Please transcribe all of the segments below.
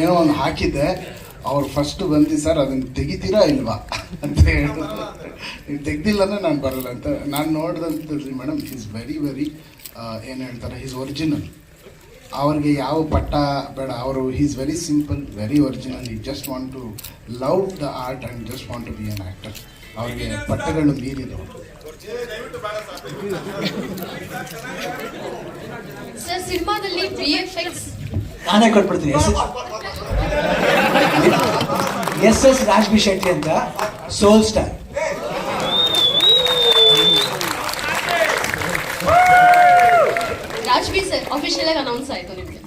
ಏನೋ ಒಂದು ಹಾಕಿದ್ದೆ. ಅವ್ರು ಫಸ್ಟ್ ಬಂದು ಸರ್ ಅದನ್ನ ತೆಗಿತೀರಾ ಇಲ್ವಾ? ಅಂತ ಹೇಳಿದ್ರು. ನೀವು ತೆಗ್ದಿಲ್ಲ ಅಂದ್ರೆ ನಾನು ಬರಲ್ಲ ಅಂತ. ನಾನು ನೋಡಿದಂಥದ್ದು ಮೇಡಮ್ ಈಸ್ ವೆರಿ ವೆರಿ ಏನು ಹೇಳ್ತಾರೆ ಈಸ್ ಒರಿಜಿನಲ್ ಅವ್ರಿಗೆ ಯಾವ ಪಟ್ಟ ಬೇಡ ಅವರು is very simple very original ಈ just want to love the art and just want to be an actor ಅವ್ರಿಗೆ ಪಟ್ಟಗಳು ಮೀರಿದವರು ಸರ್ ಸಿನಿಮಾದಲ್ಲಿ ನಾನೇ ಕೊಟ್ಬಿಡ್ತೀನಿ. ಎಸ್ ಎಸ್ ರಾಜ್ಬಿ ಶೆಟ್ಟಿ ಅಂತ soul star. Raj B sir official ಆಗಿ ಅನೌನ್ಸ್ ಆಯ್ತು ನಿಮಗೆ.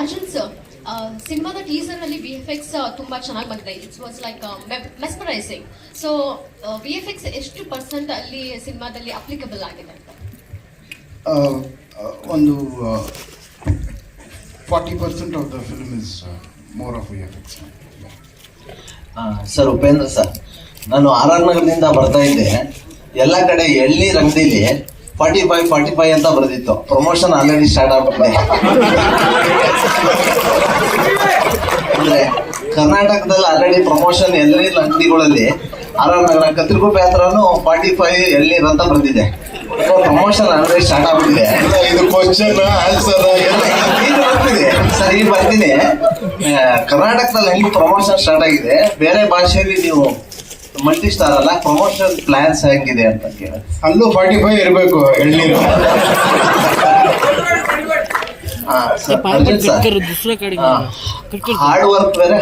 ಅರ್ಜುನ್ ಸರ್ ಸಿನಿಮಾದ ಟೀಸರ್ ಅಲ್ಲಿ ವಿ ಎಫ್ ಎಕ್ಸ್ ತುಂಬಾ ಚೆನ್ನಾಗಿ ಬಂದಿದೆ. It's was like mesmerizing so V F X ಎಷ್ಟು ಪರ್ಸೆಂಟ್ ಅಲ್ಲಿ ಸಿನಿಮಾದಲ್ಲಿ ಅಪ್ಲಿಕಬಲ್ ಆಗಿದೆ ಅಂತ? ಒಂದು forty percent of the film is more of effects sir, Upendra sir, ನಾನು ಆರ್ ಆರ್ ನಗರದಿಂದ ಬರ್ತಾ ಇದ್ದೆ. ಎಲ್ಲ ಕಡೆ ಎಳ್ಳಿ ಅಂಗಡಿಲಿ ಫಾರ್ಟಿ ಫೈವ್ ಫಾರ್ಟಿ ಫೈವ್ ಅಂತ ಬರೆದಿತ್ತು. ಪ್ರಮೋಷನ್ ಆಲ್ರೆಡಿ ಸ್ಟಾರ್ಟ್ ಆಗ್ಬಿಟ್ಟಿದೆ. ಅಂದ್ರೆ ಕರ್ನಾಟಕದಲ್ಲಿ ಆಲ್ರೆಡಿ ಪ್ರಮೋಷನ್ ಎಲ್ಲಿ ಅಂಗಡಿಗಳಲ್ಲಿ R R Nagar forty five ಎಳ್ನೀರ್ ಅಂತ ಬರೆದಿದೆ. ಪ್ರಮೋಷನ್ ಅಂದ್ರೆ ಸ್ಟಾರ್ಟ್ ಆಗ್ಬಿಟ್ಟಿದೆ. ಇದು ಕ್ವಶನ್ ಆನ್ಸರ್ ಬರ್ತಿದೆ. ಸರಿ ಬರ್ತೀನಿ ಕರ್ನಾಟಕದಲ್ಲಿ ಹೆಂಗ್ ಪ್ರಮೋಷನ್ ಸ್ಟಾರ್ಟ್ ಆಗಿದೆ? ಬೇರೆ ಭಾಷೆಯಲ್ಲಿ ನೀವು ಮಲ್ಟಿ ಸ್ಟಾರ್ ಅಲ್ಲ ಪ್ರಮೋಷನ್ ಪ್ಲಾನ್ಸ್ ಹೆಂಗಿದೆ ಅಂತ ಕೇಳಿ. ಅಲ್ಲೂ ಫಾರ್ಟಿ ಫೈವ್ ಇರಬೇಕು ಎಳ್ನೀರು. ಹಾರ್ಡ್ ವರ್ಕ್ ಬೇರೆ